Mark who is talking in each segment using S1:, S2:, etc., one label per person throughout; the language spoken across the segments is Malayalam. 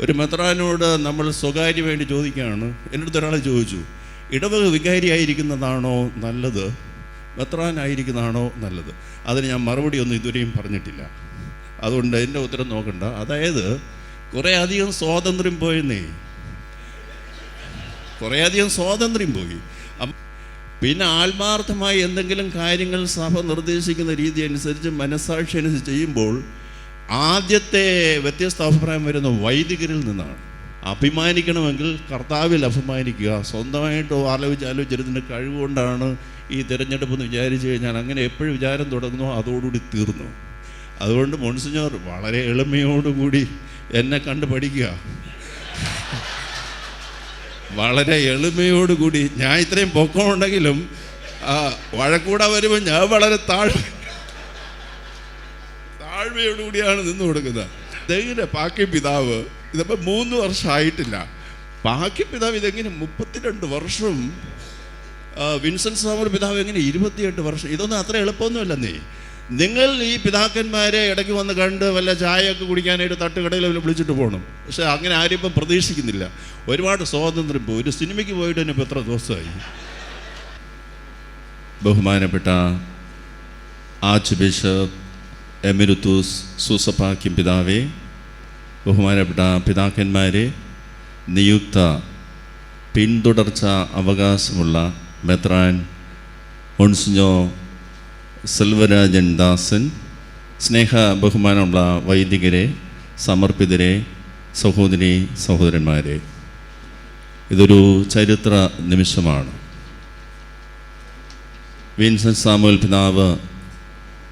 S1: ഒരു മെത്രാനോട് നമ്മൾ സ്വകാര്യമായിട്ട് ചോദിക്കുകയാണ്. എന്റെ അടുത്ത് ഒരാൾ ചോദിച്ചു ഇടവക വികാരിയായിരിക്കുന്നതാണോ നല്ലത്? മെത്രാനായിരിക്കുന്നതാണോ നല്ലത്? അതിന് ഞാൻ മറുപടി ഒന്നും ഇതുവരെയും പറഞ്ഞിട്ടില്ല. അതുകൊണ്ട് എന്റെ ഉത്തരം നോക്കണ്ട. അതായത് കുറേ അധികം സ്വാതന്ത്ര്യം പോയെന്നേ. കുറേ അധികം സ്വാതന്ത്ര്യം പോയി. പിന്നെ ആത്മാർത്ഥമായി എന്തെങ്കിലും കാര്യങ്ങൾ സഭ നിർദ്ദേശിക്കുന്ന രീതി അനുസരിച്ച് മനസ്സാക്ഷി അനുസരിച്ച് ചെയ്യുമ്പോൾ ആദ്യത്തെ വ്യത്യസ്ത അഭിപ്രായം വരുന്ന വൈദികരിൽ നിന്നാണ്. അഭിമാനിക്കണമെങ്കിൽ കർത്താവിൽ അഭിമാനിക്കുക. സ്വന്തമായിട്ട് ആലോചിച്ച് ആലോചിച്ചിരുന്നതിന്റെ കഴിവുകൊണ്ടാണ് ഈ തിരഞ്ഞെടുപ്പ് എന്ന് വിചാരിച്ചു കഴിഞ്ഞാൽ അങ്ങനെ എപ്പോഴും വിചാരം തുടങ്ങുന്നോ അതോടുകൂടി തീർന്നു. അതുകൊണ്ട് മോൺസിഞ്ഞോർ വളരെ എളിമയോടുകൂടി എന്നെ കണ്ട് പഠിക്കുക. വളരെ എളിമയോടുകൂടി. ഞാൻ ഇത്രയും പൊക്കമുണ്ടെങ്കിലും വഴക്കൂടാ വരുമ്പോൾ ഞാൻ വളരെ താഴ്മ താഴ്മയോടുകൂടിയാണ് നിന്ന് കൊടുക്കുന്നത്. ദൈവ പാക്കി പിതാവ് ഇതിപ്പോൾ മൂന്ന് വർഷമായിട്ടില്ല. പാക്കി പിതാവ് ഇതെങ്ങനെ മുപ്പത്തിരണ്ട് വർഷം വിൻസെൻസ് സാമർ പിതാവ് എങ്ങനെ ഇരുപത്തിയെട്ട് വർഷം? ഇതൊന്നും അത്ര നീ. നിങ്ങൾ ഈ പിതാക്കന്മാരെ ഇടയ്ക്ക് വന്ന് കണ്ട് വല്ല ചായയൊക്കെ കുടിക്കാനായിട്ട് തട്ടുകടയിൽ വിളിച്ചിട്ട് പോകണം. പക്ഷെ അങ്ങനെ ആരും ഇപ്പം പ്രതീക്ഷിക്കുന്നില്ല. ഒരുപാട് സ്വാതന്ത്ര്യം ഇപ്പോൾ ഒരു സിനിമയ്ക്ക് പോയിട്ട് തന്നെ ഇപ്പോൾ എത്ര ദിവസമായി? ബഹുമാനപ്പെട്ട ആർച്ച് ബിഷപ്പ് എമിരുത്തൂസ് സൂസപ്പാക്യം പിതാവേ ബഹുമാനപ്പെട്ട പിതാക്കന്മാരെ നിയുക്ത പിന്തുടർച്ച അവകാശമുള്ള മെത്രാൻ ഒൺസിഞ്ഞോ സെൽവരാജൻ ദാസൻ സ്നേഹ ബഹുമാനമുള്ള വൈദികരെ സമർപ്പിതരെ സഹോദരി സഹോദരന്മാരെ. ഇതൊരു ചരിത്ര നിമിഷമാണ്. വിൻസൻ സാമുവൽ പിതാവ്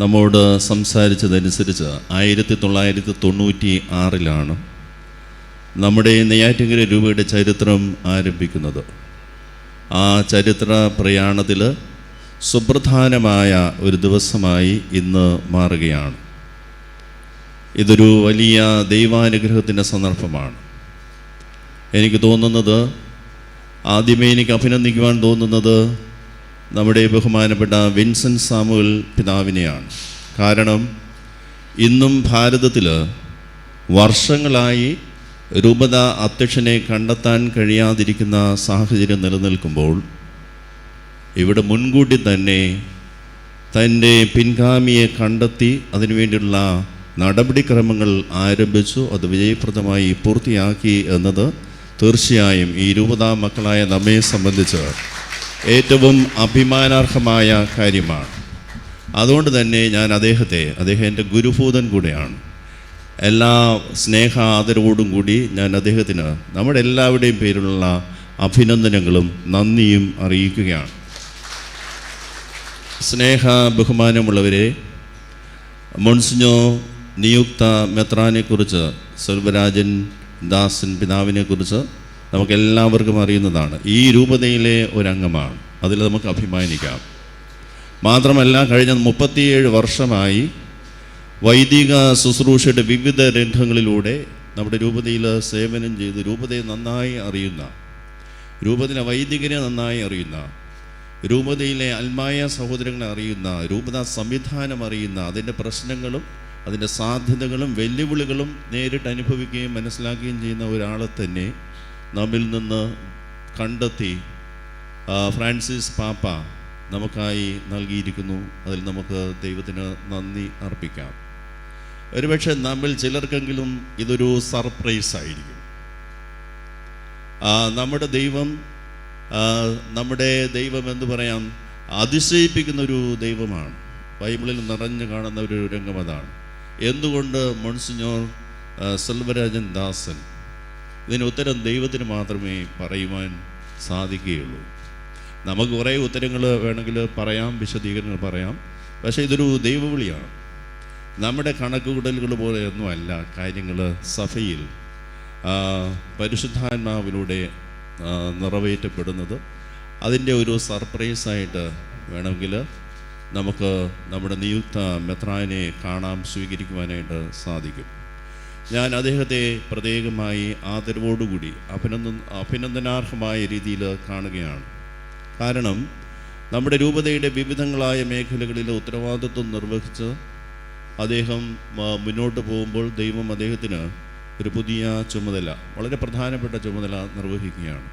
S1: നമ്മോട് സംസാരിച്ചതനുസരിച്ച് ആയിരത്തി തൊള്ളായിരത്തി തൊണ്ണൂറ്റി ആറിലാണ് നമ്മുടെ നെയ്യാറ്റിങ്കര രൂപയുടെ ചരിത്രം ആരംഭിക്കുന്നത്. ആ ചരിത്ര പ്രയാണത്തിൽ സുപ്രധാനമായ ഒരു ദിവസമായി ഇന്ന് മാറുകയാണ്. ഇതൊരു വലിയ ദൈവാനുഗ്രഹത്തിന്റെ സന്ദർഭമാണ്. എനിക്ക് തോന്നുന്നത് ആദ്യമേ എനിക്ക് അഭിനന്ദിക്കുവാൻ തോന്നുന്നത് നമ്മുടെ ബഹുമാനപ്പെട്ട വിൻസെന്റ് സാമുവൽ പിതാവിനെയാണ്. കാരണം ഇന്നും ഭാരതത്തിൽ വർഷങ്ങളായി രൂപത അധ്യക്ഷനെ കണ്ടെത്താൻ കഴിയാതിരിക്കുന്ന സാഹചര്യം നിലനിൽക്കുമ്പോൾ ഇവിടെ മുൻകൂട്ടി തന്നെ തന്റെ പിൻഗാമിയെ കണ്ടെത്തി അതിനുവേണ്ടിയുള്ള നടപടിക്രമങ്ങൾ ആരംഭിച്ചു അത് വിജയപ്രദമായി പൂർത്തിയാക്കി എന്നത് തീർച്ചയായും ഈ രൂപതാ മക്കളായ നമ്മെ സംബന്ധിച്ച് ഏറ്റവും അഭിമാനാർഹമായ കാര്യമാണ്. അതുകൊണ്ട് തന്നെ ഞാൻ അദ്ദേഹത്തെ അദ്ദേഹം എന്റെ ഗുരുഭൂതൻ കൂടെയാണ്. എല്ലാ സ്നേഹ ആദരവോടും കൂടി ഞാൻ അദ്ദേഹത്തിന് നമ്മുടെ എല്ലാവരുടെയും പേരിലുള്ള അഭിനന്ദനങ്ങളും നന്ദിയും അറിയിക്കുകയാണ്. സ്നേഹ ബഹുമാനമുള്ളവരെ മൊൺസിഞ്ഞോ നിയുക്ത മെത്രാനെക്കുറിച്ച് സെൽവരാജൻ ദാസൻ പിതാവിനെക്കുറിച്ച് നമുക്കെല്ലാവർക്കും അറിയുന്നതാണ്. ഈ രൂപതയിലെ ഒരംഗമാണ്. അതിൽ നമുക്ക് അഭിമാനിക്കാം. മാത്രമല്ല കഴിഞ്ഞ മുപ്പത്തിയേഴ് വർഷമായി വൈദിക ശുശ്രൂഷയുടെ വിവിധ രംഗങ്ങളിലൂടെ നമ്മുടെ രൂപതയിൽ സേവനം ചെയ്ത് രൂപതയെ നന്നായി അറിയുന്ന രൂപതയിലെ വൈദികനെ നന്നായി അറിയുന്ന രൂപതയിലെ അൽമായ സഹോദരങ്ങളെ അറിയുന്ന രൂപത സംവിധാനം അറിയുന്ന അതിന്റെ പ്രശ്നങ്ങളും അതിന്റെ സാധ്യതകളും വെല്ലുവിളികളും നേരിട്ട് അനുഭവിക്കുകയും മനസ്സിലാക്കുകയും ചെയ്യുന്ന ഒരാളെ തന്നെ നമ്മിൽ നിന്ന് കണ്ടെത്തി ഫ്രാൻസിസ് പാപ്പ നമുക്കായി നൽകിയിരിക്കുന്നു. അതിൽ നമുക്ക് ദൈവത്തിന് നന്ദി അർപ്പിക്കാം. ഒരുപക്ഷെ നമ്മിൽ ചിലർക്കെങ്കിലും ഇതൊരു സർപ്രൈസ് ആയിരിക്കും. നമ്മുടെ ദൈവം നമ്മുടെ ദൈവം എന്ന് പറയാം അതിശയിപ്പിക്കുന്ന ഒരു ദൈവമാണ്. ബൈബിളിൽ നിറഞ്ഞു കാണുന്ന ഒരു രംഗം അതാണ്. എന്തുകൊണ്ട് മൺസിഞ്ഞോർ സെൽവരാജൻ ദാസൻ ഇതിന് ഉത്തരം ദൈവത്തിന് മാത്രമേ പറയുവാൻ സാധിക്കുകയുള്ളൂ. നമുക്ക് കുറേ ഉത്തരങ്ങൾ വേണമെങ്കിൽ പറയാം വിശദീകരണങ്ങൾ പറയാം. പക്ഷേ ഇതൊരു ദൈവവിളിയാണ്. നമ്മുടെ കണക്കുകൂടലുകൾ പോലെയൊന്നുമല്ല കാര്യങ്ങൾ സഭയിൽ പരിശുദ്ധാത്മാവിലൂടെ നിറവേറ്റപ്പെടുന്നത്. അതിന്റെ ഒരു സർപ്രൈസായിട്ട് വേണമെങ്കിൽ നമുക്ക് നമ്മുടെ നിയുക്ത മെത്രാനെ കാണാം സ്വീകരിക്കുവാനായിട്ട് സാധിക്കും. ഞാൻ അദ്ദേഹത്തെ പ്രത്യേകമായി ആദരവോടുകൂടി അഭിനന്ദ അഭിനന്ദനാർഹമായ രീതിയിൽ കാണുകയാണ്. കാരണം നമ്മുടെ രൂപതയുടെ വിവിധങ്ങളായ മേഖലകളിലെ ഉത്തരവാദിത്വം നിർവഹിച്ച് അദ്ദേഹം മുന്നോട്ട് പോകുമ്പോൾ ദൈവം അദ്ദേഹത്തിന് ഒരു പുതിയ ചുമതല വളരെ പ്രധാനപ്പെട്ട ചുമതല നിർവഹിക്കുകയാണ്.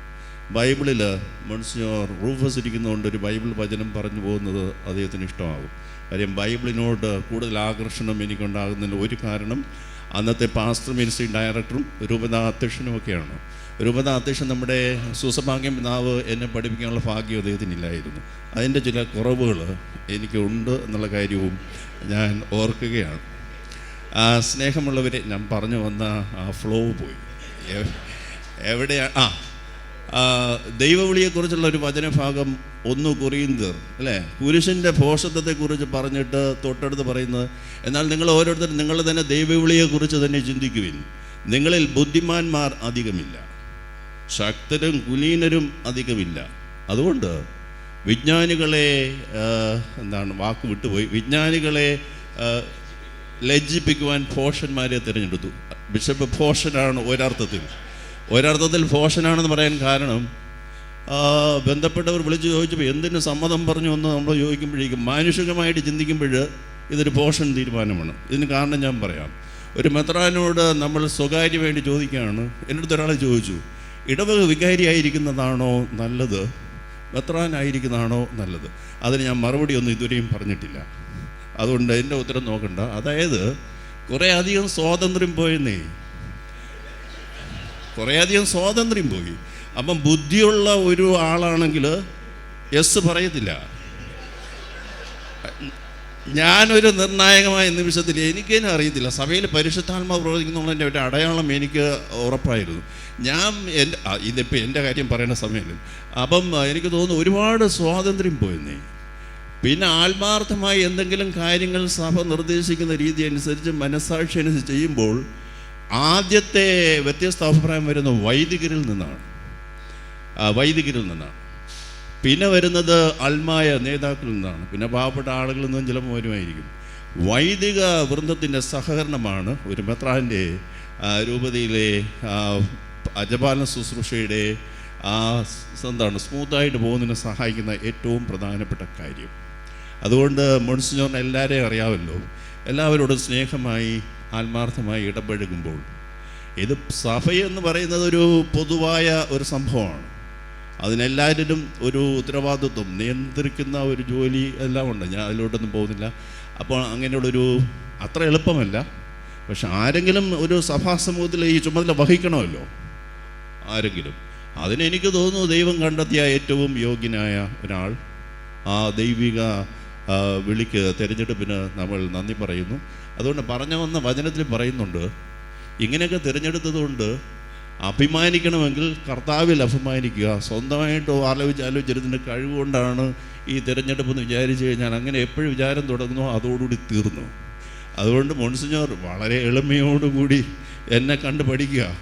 S1: ബൈബിളിൽ മൺസിയോർ റൂഫസ് ഇരിക്കുന്നതുകൊണ്ട് ഒരു ബൈബിൾ വചനം പറഞ്ഞു പോകുന്നത് അദ്ദേഹത്തിന് ഇഷ്ടമാകും. കാര്യം ബൈബിളിനോട് കൂടുതൽ ആകർഷണം എനിക്കുണ്ടാകുന്നതിന് ഒരു കാരണം അന്നത്തെ പാസ്റ്റർ മിനിസ്ട്രി ഡയറക്ടറും രൂപത അധ്യക്ഷനുമൊക്കെയാണ് രൂപത അധ്യക്ഷൻ നമ്മുടെ സുസഭാഗ്യം പിതാവ് എന്നെ പഠിപ്പിക്കാനുള്ള ഭാഗ്യം അദ്ദേഹത്തിനില്ലായിരുന്നു. അതിന്റെ ചില കുറവുകൾ എനിക്കുണ്ട് എന്നുള്ള കാര്യവും ഞാൻ ഓർക്കുകയാണ്. ആ സ്നേഹമുള്ളവരെ ഞാൻ പറഞ്ഞു വന്ന ആ ഫ്ലോ പോയി. എവിടെയാണ് ആ ആ, ദൈവവിളിയെക്കുറിച്ചുള്ള ഒരു വചനഭാഗം ഒന്ന് കുറിയുന്നത് അല്ലേ? പുരുഷന്റെ ഭോഷത്വത്തെക്കുറിച്ച് പറഞ്ഞിട്ട് തൊട്ടടുത്ത് പറയുന്നത് എന്നാൽ നിങ്ങൾ ഓരോരുത്തരും നിങ്ങൾ തന്നെ ദൈവവിളിയെക്കുറിച്ച് തന്നെ ചിന്തിക്കുവിൻ. നിങ്ങളിൽ ബുദ്ധിമാന്മാർ അധികമില്ല ശക്തരും കുലീനരും അധികമില്ല. അതുകൊണ്ട് വിജ്ഞാനികളെ എന്താണ് വാക്ക് വിട്ടുപോയി. വിജ്ഞാനികളെ ലജ്ജിപ്പിക്കുവാൻ ഭോഷന്മാരെ തിരഞ്ഞെടുത്തു. ബിഷപ്പ് ഭോഷനാണ് ഒരർത്ഥത്തിൽ. ഒരർത്ഥത്തിൽ ഭോഷനാണെന്ന് പറയാൻ കാരണം ബന്ധപ്പെട്ടവർ വിളിച്ച് ചോദിച്ചപ്പോൾ എന്തിന് സമ്മതം പറഞ്ഞു എന്ന് നമ്മൾ ചോദിക്കുമ്പോഴേക്കും മാനുഷികമായിട്ട് ചിന്തിക്കുമ്പോൾ ഇതൊരു പോഷൻ തീരുമാനമാണ്. ഇതിന് കാരണം ഞാൻ പറയാം. ഒരു മെത്രാനോട് നമ്മൾ സ്വകാര്യമായിട്ട് ചോദിക്കുകയാണ്. എന്റെ അടുത്ത് ഒരാൾ ചോദിച്ചു ഇടവക വികാരിയായിരിക്കുന്നതാണോ നല്ലത്? മെത്രാനായിരിക്കുന്നതാണോ നല്ലത്? അതിന് ഞാൻ മറുപടി ഒന്നും ഇതുവരെയും പറഞ്ഞിട്ടില്ല. അതുകൊണ്ട് എന്റെ ഉത്തരം നോക്കണ്ട. അതായത് കുറേ അധികം സ്വാതന്ത്ര്യം പോയെന്നേ കുറേയധികം സ്വാതന്ത്ര്യം പോയി. അപ്പം ബുദ്ധിയുള്ള ഒരു ആളാണെങ്കിൽ എസ് പറയത്തില്ല. ഞാനൊരു നിർണായകമായ നിമിഷത്തിൽ എനിക്കതിനെ അറിയത്തില്ല. സഭയിൽ പരിശുദ്ധാത്മാവ് പ്രവർത്തിക്കുന്നുള്ളതിന്റെ ഒരു അടയാളം എനിക്ക് ഉറപ്പായിരുന്നു. ഞാൻ എന്റെ ഇതിപ്പോൾ എന്റെ കാര്യം പറയുന്ന സമയത്ത് അപ്പം എനിക്ക് തോന്നുന്നു ഒരുപാട് സ്വാതന്ത്ര്യം പോയെന്നേ. പിന്നെ ആത്മാർത്ഥമായി എന്തെങ്കിലും കാര്യങ്ങൾ സഭ നിർദ്ദേശിക്കുന്ന രീതി അനുസരിച്ച് മനസ്സാക്ഷി അനുസരിച്ച് ചെയ്യുമ്പോൾ ആദ്യത്തെ വ്യത്യസ്ത അഭിപ്രായം വരുന്നത് വൈദികരിൽ നിന്നാണ്. വൈദികരിൽ നിന്നാണ്. പിന്നെ വരുന്നത് അൽമായ നേതാക്കളിൽ നിന്നാണ്. പിന്നെ പാവപ്പെട്ട ആളുകളിൽ നിന്നും ചിലപ്പോൾ വരുമായിരിക്കും. വൈദിക വൃന്ദത്തിന്റെ സഹകരണമാണ് ഒരു മെത്രാന്റെ രൂപതയിലെ അജപാലന ശുശ്രൂഷയുടെ ആ എന്താണ് സ്മൂത്തായിട്ട് പോകുന്നതിന് സഹായിക്കുന്ന ഏറ്റവും പ്രധാനപ്പെട്ട കാര്യം. അതുകൊണ്ട് മോൺസിഞ്ഞോറിന് എല്ലാവരെയും അറിയാമല്ലോ. എല്ലാവരോടും സ്നേഹമായി ആത്മാർത്ഥമായി ഇടപഴകുമ്പോൾ. ഇത് സഭയെന്ന് പറയുന്നത് ഒരു പൊതുവായ ഒരു സംഭവമാണ്. അതിനെല്ലാവരിലും ഒരു ഉത്തരവാദിത്വം നിയന്ത്രിക്കുന്ന ഒരു ജോലി എല്ലാം ഉണ്ട്. ഞാൻ അതിലോട്ടൊന്നും പോകുന്നില്ല. അപ്പോൾ അങ്ങനെയുള്ളൊരു അത്ര എളുപ്പമല്ല. പക്ഷെ ആരെങ്കിലും ഒരു സഭാ സമൂഹത്തിൽ ഈ ചുമതല വഹിക്കണമല്ലോ. ആരെങ്കിലും. അതിനെനിക്ക് തോന്നുന്നു ദൈവം കണ്ടെത്തിയ ഏറ്റവും യോഗ്യനായ ഒരാൾ ആ ദൈവിക വിളിക്ക് തിരഞ്ഞെടുപ്പിന് നമ്മൾ നന്ദി പറയുന്നു. അതുകൊണ്ട് പറഞ്ഞു വന്ന വചനത്തിൽ പറയുന്നുണ്ട് ഇങ്ങനെയൊക്കെ തിരഞ്ഞെടുത്തതുകൊണ്ട് അഭിമാനിക്കണമെങ്കിൽ കർത്താവിൽ അഭിമാനിക്കുക. സ്വന്തമായിട്ട് ആലോചിച്ച് ആലോചിച്ചിരുന്നതിന്റെ കഴിവുകൊണ്ടാണ് ഈ തിരഞ്ഞെടുപ്പ് എന്ന് വിചാരിച്ചു കഴിഞ്ഞാൽ അങ്ങനെ എപ്പോഴും വിചാരം തുടങ്ങുന്നോ അതോടുകൂടി തീർന്നു. അതുകൊണ്ട് മോൺസിഞ്ഞോർ വളരെ എളിമയോടുകൂടി എന്നെ കണ്ട് പഠിക്കുക.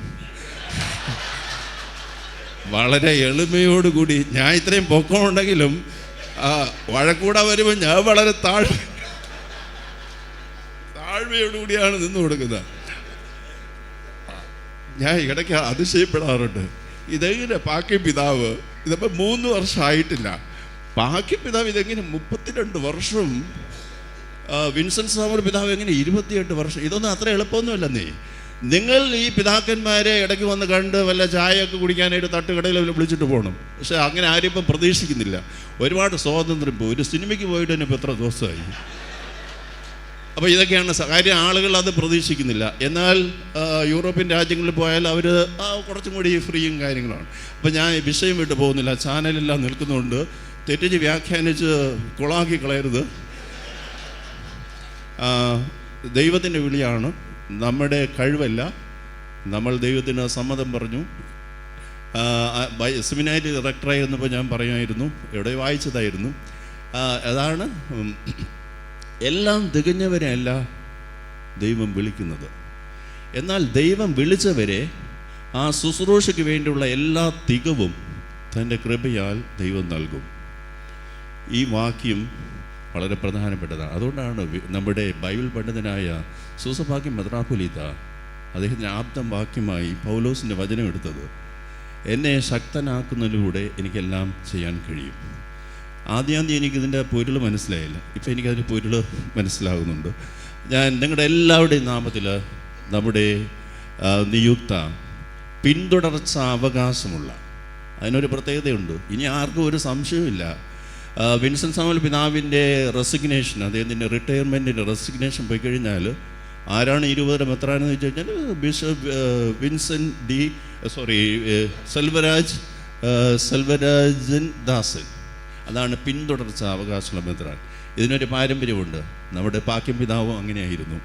S1: വളരെ എളിമയോടുകൂടി ഞാൻ ഇത്രയും പൊക്കമുണ്ടെങ്കിലും ആ, വഴക്കൂട വരുമ്പോൾ ഞാൻ വളരെ താഴ് താഴ്മയോടുകൂടിയാണ് നിന്ന് കൊടുക്കുന്നത്. ഞാൻ ഇടയ്ക്ക് അതിശയപ്പെടാറുണ്ട്. ഇതെങ്ങനെ പാക്കി പിതാവ്? ഇതിപ്പോൾ മൂന്ന് വർഷമായിട്ടില്ല പാക്കി പിതാവ് ഇതെങ്ങനെ മുപ്പത്തിരണ്ട് വർഷം വിൻസെൻസ് സാമർ പിതാവ് എങ്ങനെ ഇരുപത്തിയെട്ട് വർഷം? ഇതൊന്നും അത്ര എളുപ്പമൊന്നുമല്ലെന്നേ നിങ്ങൾ ഈ പിതാക്കന്മാരെ ഇടയ്ക്ക് വന്ന് കണ്ട് വല്ല ചായയൊക്കെ കുടിക്കാനായിട്ട് തട്ടുകടയിൽ വിളിച്ചിട്ട് പോകണം. പക്ഷെ അങ്ങനെ ആരും ഇപ്പം പ്രതീക്ഷിക്കുന്നില്ല. ഒരുപാട് സ്വാതന്ത്ര്യം പോയി. ഒരു സിനിമയ്ക്ക് പോയിട്ട് തന്നെ ഇപ്പോൾ എത്ര ദിവസമായി? അപ്പോൾ ഇതൊക്കെയാണ് കാര്യം ആളുകൾ അത് പ്രതീക്ഷിക്കുന്നില്ല. എന്നാൽ യൂറോപ്യൻ രാജ്യങ്ങളിൽ പോയാൽ അവർ കുറച്ചും കൂടി ഫ്രീയും കാര്യങ്ങളാണ്. അപ്പോൾ ഞാൻ വിഷയം വിട്ട് പോകുന്നില്ല. ചാനലെല്ലാം നിൽക്കുന്നുണ്ട് തെറ്റിച്ച് വ്യാഖ്യാനിച്ച് കുളാക്കി കളയരുത്. ദൈവത്തിന്റെ വിളിയാണ്. നമ്മുടെ കഴിവല്ല. നമ്മൾ ദൈവത്തിന് സമ്മതം പറഞ്ഞു. സെമിനാരി ഡയറക്ടറായി എന്നപ്പോൾ ഞാൻ പറയുമായിരുന്നു എവിടെ വായിച്ചതായിരുന്നു. അതാണ് എല്ലാം തികഞ്ഞവരെയല്ല ദൈവം വിളിക്കുന്നത്. എന്നാൽ ദൈവം വിളിച്ചവരെ ആ ശുശ്രൂഷയ്ക്ക് വേണ്ടിയുള്ള എല്ലാ തികവും തന്റെ കൃപയാൽ ദൈവം നൽകും. ഈ വാക്യം വളരെ പ്രധാനപ്പെട്ടതാണ്. അതുകൊണ്ടാണ് നമ്മുടെ ബൈബിൾ പണ്ഡിതനായ സൂസഭാഗ്യം മെത്രാപൊലീത്ത അദ്ദേഹത്തിന് ആപ്തം വാക്യമായി പൗലോസിന്റെ വചനം എടുത്തത് എന്നെ ശക്തനാക്കുന്നതിലൂടെ എനിക്കെല്ലാം ചെയ്യാൻ കഴിയും. ആദ്യാന്തി എനിക്കിതിന്റെ പൊരുൾ മനസ്സിലായില്ല. ഇപ്പം എനിക്കതിന്റെ പൊരുൾ മനസ്സിലാകുന്നുണ്ട് ഞാൻ നിങ്ങളുടെ എല്ലാവരുടെയും നാമത്തിൽ നമ്മുടെ നിയുക്ത പിന്തുടർച്ച അവകാശമുള്ള അതിനൊരു പ്രത്യേകതയുണ്ട്. ഇനി ആർക്കും ഒരു സംശയവുമില്ല. വിൻസൻ സാമൽ പിതാവിന്റെ റെസിഗ്നേഷൻ അദ്ദേഹത്തിന്റെ റിട്ടയർമെന്റിന്റെ റെസിഗ്നേഷൻ പോയി കഴിഞ്ഞാൽ ആരാണ് ഇരുപതര മെത്രാനെന്ന് വെച്ച് കഴിഞ്ഞാൽ ബിഷപ്പ് ആ, Vincent D sorry Selvaraj Selvarajan Dasan. അതാണ് പിന്തുടർച്ച അവകാശമുള്ള മെത്രാൻ. ഇതിനൊരു പാരമ്പര്യമുണ്ട്. നമ്മുടെ പാക്യം പിതാവും അങ്ങനെയായിരുന്നു.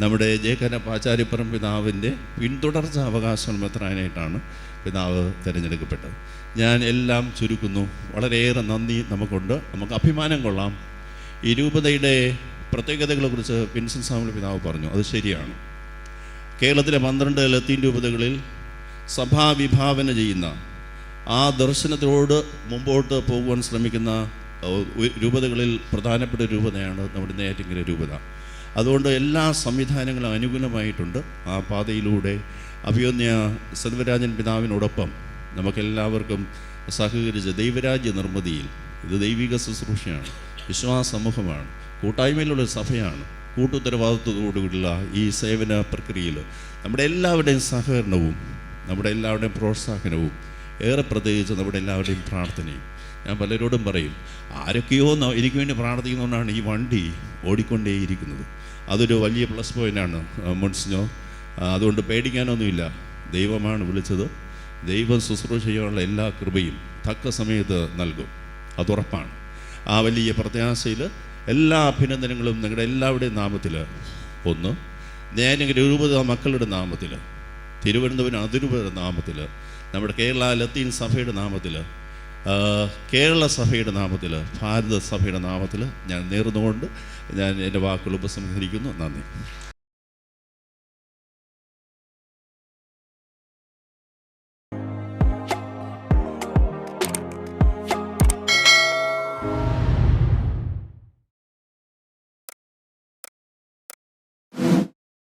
S1: നമ്മുടെ ജേക്കന പാച്ചാരിപ്പുറം പിതാവിന്റെ പിന്തുടർച്ച അവകാശം മെത്രാനായിട്ടാണ് പിതാവ് തിരഞ്ഞെടുക്കപ്പെട്ടത്. ഞാൻ എല്ലാം ചുരുക്കുന്നു. വളരെയേറെ നന്ദി നമുക്കുണ്ട്. നമുക്ക് അഭിമാനം കൊള്ളാം. ഈ രൂപതയുടെ പ്രത്യേകതകളെക്കുറിച്ച് വിൻസൻ സാമുൽ പിതാവ് പറഞ്ഞു. അത് ശരിയാണ്. കേരളത്തിലെ പന്ത്രണ്ട് ലത്തീൻ രൂപതകളിൽ സഭാവിഭാവന ചെയ്യുന്ന ആ ദർശനത്തോട് മുമ്പോട്ട് പോകുവാൻ ശ്രമിക്കുന്ന രൂപതകളിൽ പ്രധാനപ്പെട്ട രൂപതയാണ് നമ്മുടെ നെയ്യാറ്റിങ്കര രൂപത. അതുകൊണ്ട് എല്ലാ സംവിധാനങ്ങളും അനുകൂലമായിട്ടുണ്ട്. ആ പാതയിലൂടെ അഭിയോന്യ സെൽവരാജൻ പിതാവിനോടൊപ്പം നമുക്കെല്ലാവർക്കും സഹകരിച്ച് ദൈവരാജ്യ നിർമ്മിതിയിൽ ഇത് ദൈവിക ശുശ്രൂഷയാണ് വിശ്വാസ സമൂഹമാണ് കൂട്ടായ്മയിലുള്ള സഭയാണ്. കൂട്ടുത്തരവാദിത്വത്തോടുകൂടിയുള്ള ഈ സേവന പ്രക്രിയയിൽ നമ്മുടെ എല്ലാവരുടെയും സഹകരണവും നമ്മുടെ എല്ലാവരുടെയും പ്രോത്സാഹനവും ഏറെ പ്രത്യേകിച്ച് നമ്മുടെ എല്ലാവരുടെയും പ്രാർത്ഥനയും ഞാൻ പലരോടും പറയും ആരൊക്കെയോ എനിക്ക് വേണ്ടി പ്രാർത്ഥിക്കുന്നതുകൊണ്ടാണ് ഈ വണ്ടി ഓടിക്കൊണ്ടേയിരിക്കുന്നത്. അതൊരു വലിയ പ്ലസ് പോയിന്റാണ് മുൻസിനോ. അതുകൊണ്ട് പേടിക്കാനൊന്നുമില്ല. ദൈവമാണ് വിളിച്ചത്. ദൈവം ശുശ്രൂഷ ചെയ്യാനുള്ള എല്ലാ കൃപയും തക്ക സമയത്ത് നൽകും. അതുറപ്പാണ് ആ വലിയ പ്രത്യാശയിൽ എല്ലാ അഭിനന്ദനങ്ങളും നിങ്ങളുടെ എല്ലാവരുടെയും നാമത്തിൽ ഒന്ന് ഞാൻ രൂപത മക്കളുടെ നാമത്തിൽ തിരുവനന്തപുരം അതിരൂപതയുടെ നാമത്തിൽ നമ്മുടെ കേരള ലത്തീൻ സഭയുടെ നാമത്തിൽ കേരള സഭയുടെ നാമത്തിൽ ഭാരത സഭയുടെ നാമത്തിൽ ഞാൻ നേർന്നുകൊണ്ട് ഞാൻ എന്റെ വാക്കുകൾ ഉപസംഹരിക്കുന്നു. നന്ദി.